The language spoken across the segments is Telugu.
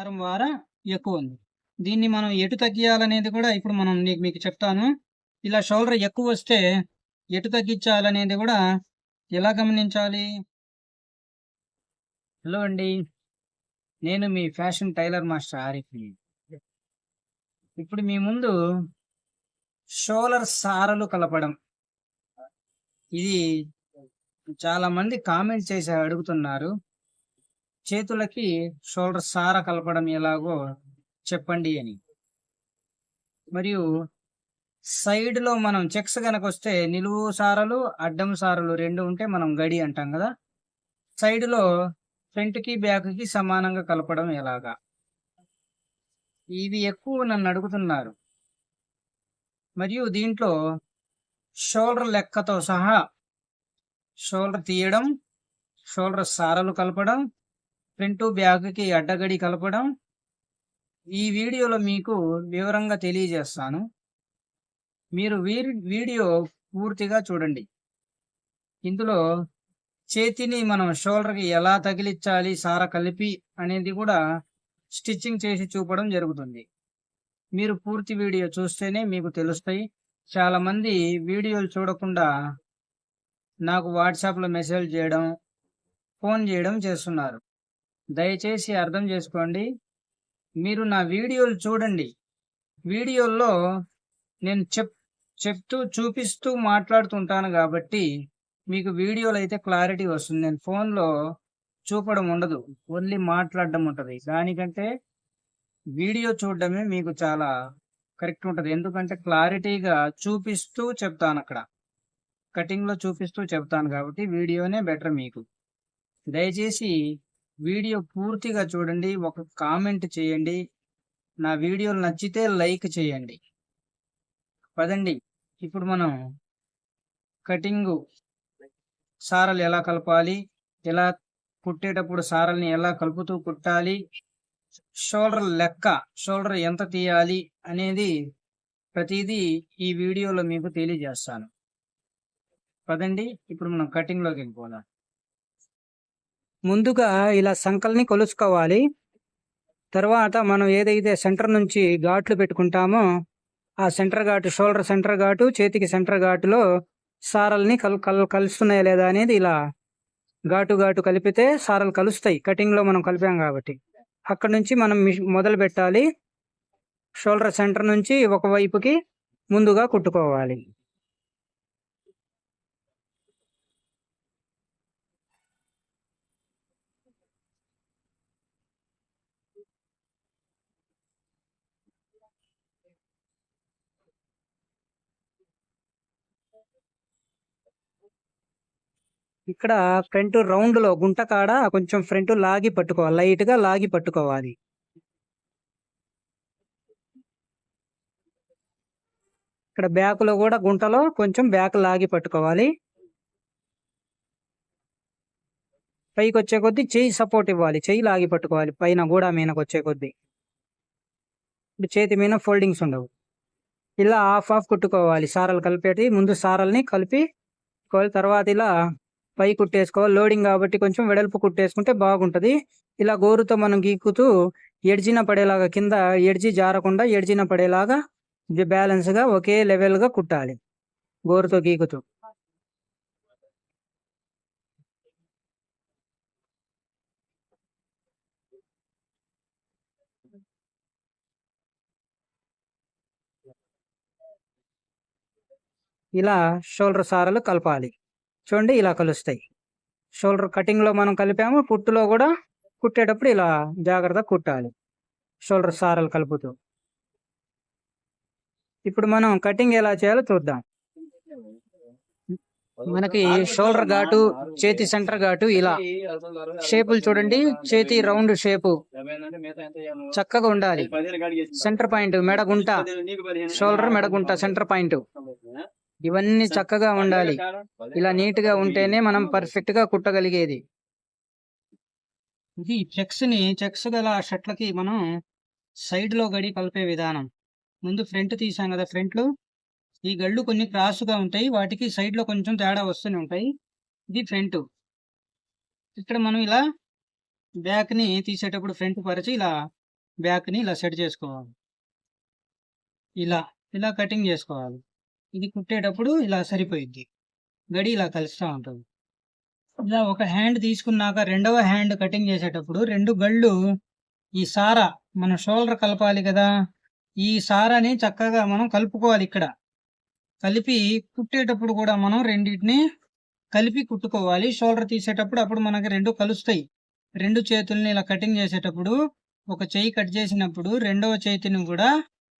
దారం వార ఎక్కువ ఉంది. దీన్ని మనం ఎటు తగ్గియాలనేది కూడా ఇప్పుడు మనం నీకు మీకు చెప్తాను. ఇలా షోల్డర్ ఎక్కువ వస్తే ఎటు తగ్గించాలనేది కూడా ఎలా గమనించాలి? హలో అండి. నేను మీ ఫ్యాషన్ టైలర్ మాస్టర్ ఆరిఫ్ని ఇప్పుడు మీ ముందు షోలర్ సారలు కలపడం. ఇది చాలా మంది కామెంట్ చేసి అడుగుతున్నారు. చేతులకి షోల్డర్ సార కలపడం ఎలాగో చెప్పండి అని. మరియు సైడ్లో మనం చెక్స్ కనుక వస్తే నిలువు సారలు అడ్డం సారలు రెండు ఉంటే మనం గడి అంటాం కదా. సైడ్లో ఫ్రంట్కి బ్యాక్కి సమానంగా కలపడం ఎలాగా? ఇవి ఎక్కువ నన్ను అడుగుతున్నారు. మరియు దీంట్లో షోల్డర్ లెక్కతో సహా షోల్డర్ తీయడం షోల్డర్ సారలు కలపడం ఫ్రంట్ బ్యాక్కి అడ్డగడి కలపడం ఈ వీడియోలో మీకు వివరంగా తెలియజేస్తాను. మీరు వీడియో పూర్తిగా చూడండి. ఇందులో చేతిని మనం షోల్డర్కి ఎలా తగిలించాలి సార కలిపి అనేది కూడా స్టిచ్చింగ్ చేసి చూపడం జరుగుతుంది. మీరు పూర్తి వీడియో చూస్తేనే మీకు తెలుస్తాయి. చాలామంది వీడియోలు చూడకుండా నాకు వాట్సాప్లో మెసేజ్ చేయడం ఫోన్ చేయడం చేస్తున్నారు. దయచేసి అర్థం చేసుకోండి. మీరు నా వీడియోలు చూడండి. వీడియోల్లో నేను చెప్ చెప్తూ చూపిస్తూ మాట్లాడుతుంటాను కాబట్టి మీకు వీడియోలు అయితే క్లారిటీ వస్తుంది. నేను ఫోన్లో చూపడం ఉండదు. ఓన్లీ మాట్లాడడం ఉంటుంది. దానికంటే వీడియో చూడడమే మీకు చాలా కరెక్ట్ ఉంటుంది. ఎందుకంటే క్లారిటీగా చూపిస్తూ చెప్తాను అక్కడ. కటింగ్లో చూపిస్తూ చెప్తాను కాబట్టి వీడియోనే బెటర్ మీకు. దయచేసి వీడియో పూర్తిగా చూడండి ఒక కామెంట్ చేయండి. నా వీడియోలు నచ్చితే లైక్ చేయండి. పదండి ఇప్పుడు మనం కటింగు సారలు ఎలా కలపాలి ఎలా కుట్టేటప్పుడు సారల్ని ఎలా కలుపుతూ కుట్టాలి షోల్డర్ లెక్క షోల్డర్ ఎంత తీయాలి అనేది ప్రతిదీ ఈ వీడియోలో మీకు తెలియజేస్తాను. పదండి ఇప్పుడు మనం కటింగ్లోకి వెళ్ళిపోదాం. ముందుగా ఇలా సంకల్ని కొలుచుకోవాలి. తర్వాత మనం ఏదైతే సెంటర్ నుంచి ఘాట్లు పెట్టుకుంటామో ఆ సెంటర్ ఘాటు షోల్డర్ సెంటర్ ఘాటు చేతికి సెంటర్ ఘాటులో సారల్ని కల్ కల్ కలుస్తున్నాయా లేదా అనేది ఇలా ఘాటు ఘాటు కలిపితే సారలు కలుస్తాయి. కటింగ్లో మనం కలిపాం కాబట్టి. అక్కడ నుంచి మనం మొదలు పెట్టాలి. షోల్డర్ సెంటర్ నుంచి ఒక వైపుకి ముందుగా కుట్టుకోవాలి. ఇక్కడ ఫ్రంట్ రౌండ్లో గుంట కాడ కొంచెం ఫ్రంట్ లాగి పట్టుకోవాలి. లైట్గా లాగి పట్టుకోవాలి. ఇక్కడ బ్యాక్లో కూడా గుంటలో కొంచెం బ్యాక్ లాగి పట్టుకోవాలి. పైకి వచ్చే కొద్దీ చెయ్యి సపోర్ట్ ఇవ్వాలి. చెయ్యి లాగి పట్టుకోవాలి. పైన కూడా మీనకు వచ్చే కొద్దీ. ఇప్పుడు చేతి మీద ఫోల్డింగ్స్ ఉండవు. ఇలా హాఫ్ హాఫ్ కుట్టుకోవాలి. సారలు కలిపేటి ముందు సారల్ని కలిపి తర్వాత ఇలా పై కుట్టేసుకోవాలి. లోడింగ్ కాబట్టి కొంచెం వెడల్పు కుట్టేసుకుంటే బాగుంటుంది. ఇలా గోరుతో మనం గీకుతూ ఎడ్జిన పడేలాగా కింద ఎడ్జి జారకుండా ఎడ్జిన పడేలాగా బ్యాలెన్స్గా ఒకే లెవెల్గా కుట్టాలి. గోరుతో గీకుతూ. ఇలా షోల్డర్ సారలు కలపాలి. చూడండి ఇలా కలుస్తాయి. షోల్డర్ కటింగ్లో మనం కలిపాము పుట్టులో కూడా కుట్టేటప్పుడు ఇలా జాగ్రత్తగా కుట్టాలి. షోల్డర్ సారలు కలుపుతూ. ఇప్పుడు మనం కటింగ్ ఎలా చేయాలో చూద్దాం. మనకి షోల్డర్ ఘాటు చేతి సెంటర్ ఘాటు ఇలా షేపులు చూడండి. చేతి రౌండ్ షేపు. చక్కగా ఉండాలి. సెంటర్ పాయింట్ మెడగుంట షోల్డర్ మెడగుంట సెంటర్ పాయింట్. ఇవన్నీ చక్కగా ఉండాలి. ఇలా నీట్గా ఉంటేనే మనం పర్ఫెక్ట్గా కుట్టగలిగేది. ఇది చెక్స్ని చెక్స్ గల షర్ట్లకి మనం సైడ్లో గడి కలిపే విధానం. ముందు ఫ్రంట్ తీసాం కదా ఫ్రంట్లో ఈ గళ్ళు కొన్ని క్రాస్గా ఉంటాయి. వాటికి సైడ్లో కొంచెం తేడా వస్తూనే ఉంటాయి. ఇది ఫ్రంట్. ఇక్కడ మనం ఇలా బ్యాక్ని తీసేటప్పుడు ఫ్రంట్ పరిచి ఇలా బ్యాక్ని ఇలా సెట్ చేసుకోవాలి. ఇలా ఇలా కటింగ్ చేసుకోవాలి. ఇది కుట్టేటప్పుడు ఇలా సరిపోయిద్ది. గడి ఇలా కలుస్తూ ఉంటుంది. ఇలా ఒక హ్యాండ్ తీసుకున్నాక రెండవ హ్యాండ్ కటింగ్ చేసేటప్పుడు రెండు గళ్ళు ఈ సారా మనం షోల్డర్ కలపాలి కదా ఈ సారాని చక్కగా మనం కలుపుకోవాలి ఇక్కడ. కలిపి కుట్టేటప్పుడు కూడా మనం రెండింటిని కలిపి కుట్టుకోవాలి. షోల్డర్ తీసేటప్పుడు అప్పుడు మనకి రెండు కలుస్తాయి. రెండు చేతుల్ని ఇలా కటింగ్ చేసేటప్పుడు ఒక చేయి కట్ చేసినప్పుడు రెండవ చేతిని కూడా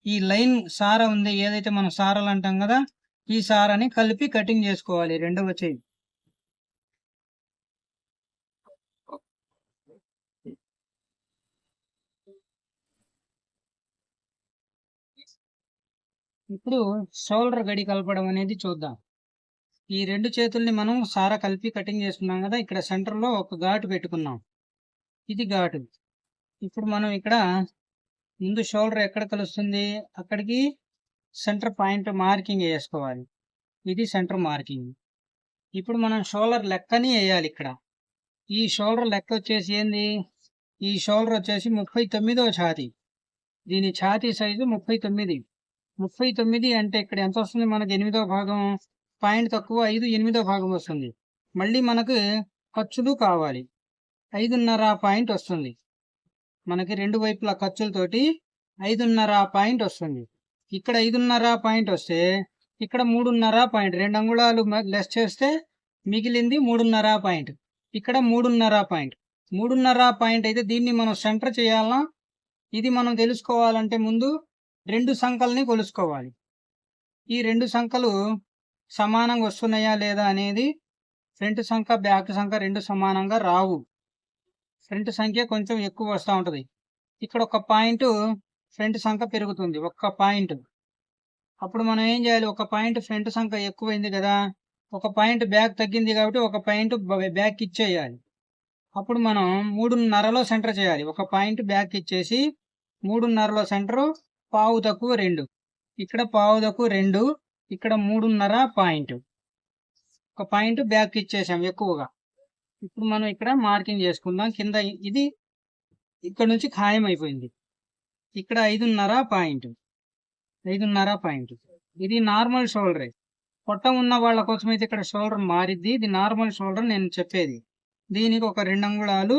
ఈ లైన్ సార ఉంది ఏదైతే మనం సారలు అంటాం కదా ఈ సారాని కలిపి కటింగ్ చేసుకోవాలి రెండవ చేయి ఇప్పుడు షోల్డర్ గడి కలపడం అనేది చూద్దాం. ఈ రెండు చేతుల్ని మనం సారా కలిపి కటింగ్ చేసుకున్నాం కదా ఇక్కడ సెంటర్లో ఒక ఘాటు పెట్టుకున్నాం. ఇది ఘాటు. ఇప్పుడు మనం ఇక్కడ ముందు షోల్డర్ ఎక్కడ కలుస్తుంది? అక్కడికి సెంటర్ పాయింట్ మార్కింగ్ వేసుకోవాలి. ఇది సెంటర్ మార్కింగ్ ఇప్పుడు మనం షోల్డర్ లెక్కని వేయాలి ఇక్కడ. ఈ షోల్డర్ లెక్క వచ్చేసి ఏంది? ఈ షోల్డర్ వచ్చేసి ముప్పై తొమ్మిదో ఛాతీ. దీని ఛాతీ సైజు ముప్పై తొమ్మిది. ముప్పై తొమ్మిది అంటే ఇక్కడ ఎంత వస్తుంది? మనకి ఎనిమిదో భాగం. పాయింట్ తక్కువ ఐదు ఎనిమిదో భాగం వస్తుంది. మళ్ళీ మనకు ఖర్చులు కావాలి. ఐదున్నర పాయింట్ వస్తుంది. మనకి రెండు వైపుల ఖర్చులతోటి ఐదున్నర పాయింట్ వస్తుంది. ఇక్కడ ఐదున్నర పాయింట్ వస్తే ఇక్కడ మూడున్నర పాయింట్ రెండు అంగుళాలు లెస్ చేస్తే మిగిలింది మూడున్నర పాయింట్. ఇక్కడ మూడున్నర పాయింట్. మూడున్నర పాయింట్ అయితే దీన్ని మనం సెంటర్ చేయాలా? ఇది మనం తెలుసుకోవాలంటే ముందు రెండు సంఖ్యల్ని కొలుసుకోవాలి. ఈ రెండు సంఖ్యలు సమానంగా వస్తున్నాయా లేదా అనేది ఫ్రంట్ సంఖ్య బ్యాక్ సంఖ్య రెండు సమానంగా రావు. ఫ్రంట్ సంఖ్య కొంచెం ఎక్కువ వస్తూ ఉంటుంది. ఇక్కడ ఒక పాయింట్ ఫ్రంట్ సంఖ్య పెరుగుతుంది. ఒక్క పాయింట్. అప్పుడు మనం ఏం చేయాలి? ఒక పాయింట్ ఫ్రంట్ సంఖ్య ఎక్కువైంది కదా ఒక పాయింట్ బ్యాక్ తగ్గింది కాబట్టి ఒక పాయింట్ బ్యాక్ ఇచ్చేయాలి. అప్పుడు మనం మూడున్నరలో సెంటర్ చేయాలి. ఒక పాయింట్ బ్యాక్ ఇచ్చేసి మూడున్నరలో సెంటర్ పావు తక్కువ రెండు. ఇక్కడ పావు తక్కువ రెండు ఇక్కడ మూడున్నర పాయింట్. ఒక పాయింట్ బ్యాక్ ఇచ్చేసాం ఎక్కువగా. ఇప్పుడు మనం ఇక్కడ మార్కింగ్ చేసుకుందాం. కింద ఇది ఇక్కడ నుంచి ఖాయం అయిపోయింది ఇక్కడ ఐదున్నర పాయింట్. ఐదున్నర పాయింట్. ఇది నార్మల్ షోల్డరే. పొట్ట ఉన్న వాళ్ళ కోసం అయితే ఇక్కడ షోల్డర్ మారిద్ది. ఇది నార్మల్ షోల్డర్ నేను చెప్పేది. దీనికి ఒక రెండు అంగుళాలు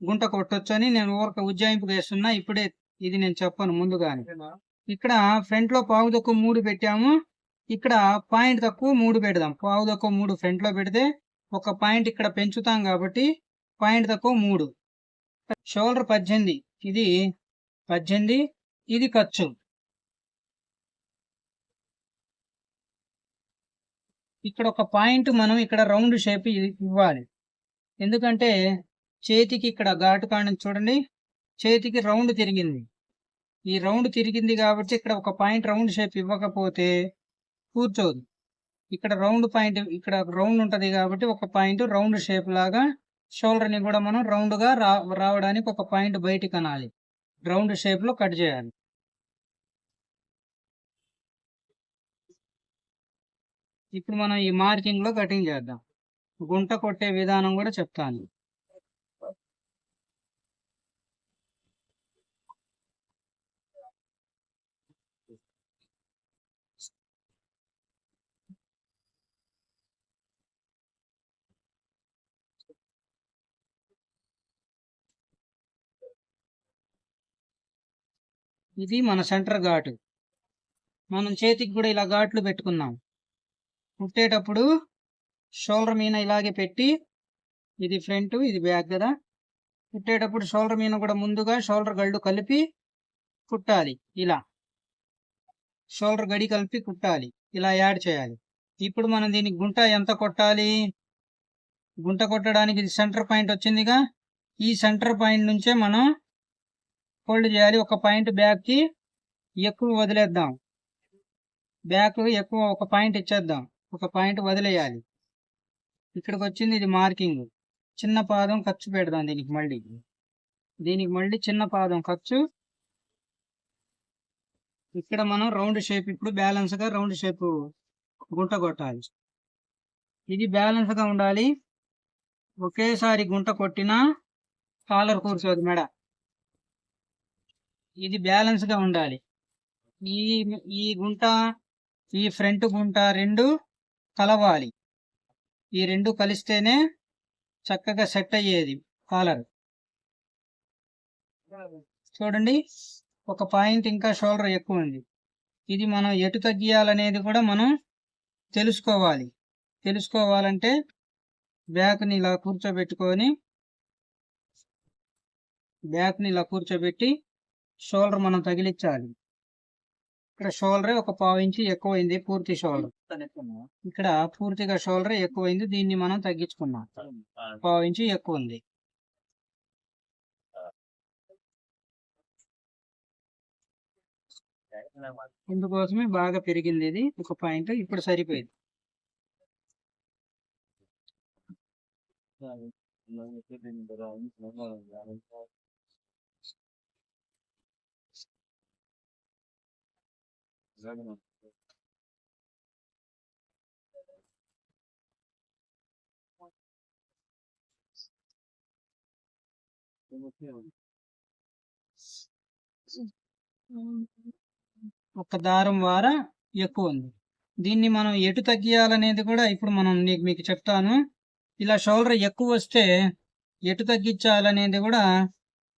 గుంట కొట్టొచ్చు అని నేను ఊరక ఉజ్జాయింపు వేస్తున్నా ఇప్పుడే ఇది నేను చెప్పను ముందుగానే. ఇక్కడ ఫ్రంట్లో పావు తక్కువ మూడు పెట్టాము. ఇక్కడ పాయింట్ తక్కువ మూడు పెడదాం. పావు తక్కువ మూడు ఫ్రంట్లో పెడితే ఒక పాయింట్ ఇక్కడ పెంచుతాం కాబట్టి పాయింట్ తక్కువ మూడు. షోల్డర్ పద్దెనిమిది. ఇది పద్దెనిమిది ఇది ఖర్చు. ఇక్కడ ఒక పాయింట్ మనం ఇక్కడ రౌండ్ షేప్ ఇవ్వాలి. ఎందుకంటే చేతికి ఇక్కడ ఘాటు కాండం చూడండి. చేతికి రౌండ్ తిరిగింది. ఈ రౌండ్ తిరిగింది కాబట్టి ఇక్కడ ఒక పాయింట్ రౌండ్ షేప్ ఇవ్వకపోతే కూర్చోదు. ఇక్కడ రౌండ్ పాయింట్ ఇక్కడ రౌండ్ ఉంటుంది కాబట్టి ఒక పాయింట్ రౌండ్ షేప్ లాగా షోల్డర్ని కూడా మనం రౌండ్గా రా రావడానికి ఒక పాయింట్ బయటికి అనాలి. రౌండ్ షేప్లో కట్ చేయాలి. ఇప్పుడు మనం ఈ మార్కింగ్లో కటింగ్ చేద్దాం. గుంట కొట్టే విధానం కూడా చెప్తాను. ఇది మన సెంటర్ ఘాటు. మనం చేతికి కూడా ఇలా ఘాట్లు పెట్టుకున్నాం. కుట్టేటప్పుడు షోల్డర్ మీన ఇలాగే పెట్టి ఇది ఫ్రంట్ ఇది బ్యాక్ కదా. కుట్టేటప్పుడు షోల్డర్ మీన కూడా ముందుగా షోల్డర్ గళ్ళు కలిపి కుట్టాలి. ఇలా. షోల్డర్ గడి కలిపి కుట్టాలి. ఇలా యాడ్ చేయాలి. ఇప్పుడు మనం దీనికి గుంట ఎంత కొట్టాలి? గుంట కొట్టడానికి ఇది సెంటర్ పాయింట్ వచ్చిందిగా. ఈ సెంటర్ పాయింట్ నుంచే మనం ఫోల్డ్ చేయాలి. ఒక పాయింట్ బ్యాక్కి ఎక్కువ వదిలేద్దాం. బ్యాక్ ఎక్కువ ఒక పాయింట్ ఇచ్చేద్దాం. ఒక పాయింట్ వదిలేయాలి. ఇక్కడికి వచ్చింది ఇది మార్కింగ్ చిన్న పాదం ఖర్చు పెడదాం దీనికి మళ్ళీ. దీనికి మళ్ళీ చిన్న పాదం ఖర్చు. ఇక్కడ మనం రౌండ్ షేప్ ఇప్పుడు బ్యాలెన్స్గా రౌండ్ షేప్ గుంట కొట్టాలి. ఇది బ్యాలెన్స్గా ఉండాలి. ఒకేసారి గుంట కొట్టినా కాలర్ కూర్చోదు మెడ. ఇది బ్యాలెన్స్గా ఉండాలి. ఈ ఈ గుంట ఈ ఫ్రంట్ గుంట రెండు కలవాలి. ఈ రెండు కలిస్తేనే చక్కగా సెట్ అయ్యేది కాలర్ చూడండి ఒక పాయింట్ ఇంకా షోల్డర్ ఎక్కువ ఉంది. ఇది మనం ఎటు తగ్గియాలనేది కూడా మనం తెలుసుకోవాలి. తెలుసుకోవాలంటే బ్యాక్ని ఇలా కూర్చోబెట్టుకొని బ్యాక్ని ఇలా కూర్చోబెట్టి షోల్డర్ మనం తగిలించాలి. ఇక్కడ షోల్డర్ ఒక పావు ఇంచి ఎక్కువైంది పూర్తి షోల్డర్. ఇక్కడ పూర్తిగా షోల్డర్ ఎక్కువైంది దీన్ని మనం తగ్గించుకున్నాం. పావు ఇంచి ఎక్కువ ఉంది ఇందుకోసమే బాగా పెరిగింది ఇది ఒక పాయింట్. ఇప్పుడు సరిపోయింది. ఒక దారం వార ఎక్కువ ఉంది. దీన్ని మనం ఎటు తగ్గియాలనేది కూడా ఇప్పుడు మనం నీకు మీకు చెప్తాను. ఇలా షోల్డర్ ఎక్కువ వస్తే ఎటు తగ్గించాలనేది కూడా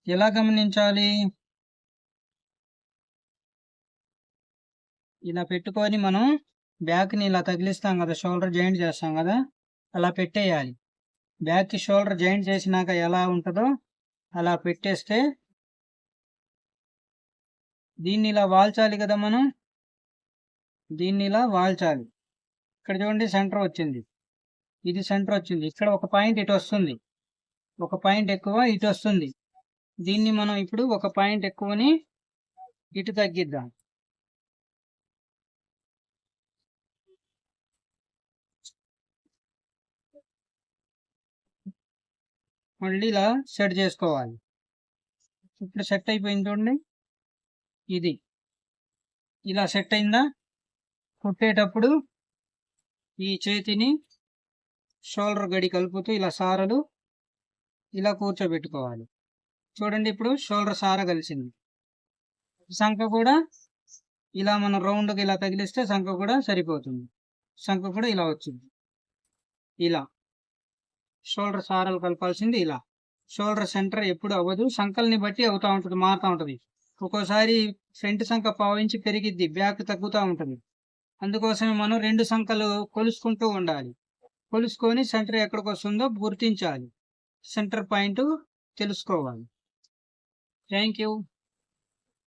ఎలా గమనించాలి? ఇలా పెట్టుకొని మనం బ్యాక్ని ఇలా తగిలిస్తాం కదా షోల్డర్ జాయింట్ చేస్తాం కదా అలా పెట్టేయాలి. బ్యాక్కి షోల్డర్ జాయింట్ చేసినాక ఎలా ఉంటుందో అలా పెట్టేస్తే దీన్ని ఇలా వాల్చాలి కదా మనం. దీన్ని ఇలా వాల్చాలి. ఇక్కడ చూడండి సెంటర్ వచ్చింది. ఇది సెంటర్ వచ్చింది. ఇక్కడ ఒక పాయింట్ ఇటు వస్తుంది. ఒక పాయింట్ ఎక్కువ ఇటు వస్తుంది. దీన్ని మనం ఇప్పుడు ఒక పాయింట్ ఎక్కువని ఇటు తగ్గిద్దాం. మళ్ళీ ఇలా సెట్ చేసుకోవాలి. ఇప్పుడు సెట్ అయిపోయింది చూడండి. ఇది. ఇలా సెట్ అయిందా? కుట్టేటప్పుడు ఈ చేతిని షోల్డర్ గడి కలుపుతూ ఇలా సారలు ఇలా కూర్చోబెట్టుకోవాలి. చూడండి ఇప్పుడు షోల్డర్ సార కలిసింది. సంఖ కూడా ఇలా మనం రౌండ్గా ఇలా తగిలిస్తే సంఖ కూడా సరిపోతుంది. సంఖ కూడా ఇలా వచ్చింది. ఇలా. షోల్డర్ సారలు కలపాల్సింది ఇలా. షోల్డర్ సెంటర్ ఎప్పుడు అవ్వదు. సంకల్ని బట్టి అవుతా ఉంటుంది మారుతూ ఉంటుంది. ఒక్కోసారి ఫ్రంట్ సంఖ పావించి పెరిగిద్ది బ్యాక్ తగ్గుతూ ఉంటుంది. అందుకోసమే మనం రెండు సంఖలు కొలుసుకుంటూ ఉండాలి. కొలుసుకొని సెంటర్ ఎక్కడికి వస్తుందో గుర్తించాలి. సెంటర్ పాయింట్ తెలుసుకోవాలి. Thank you.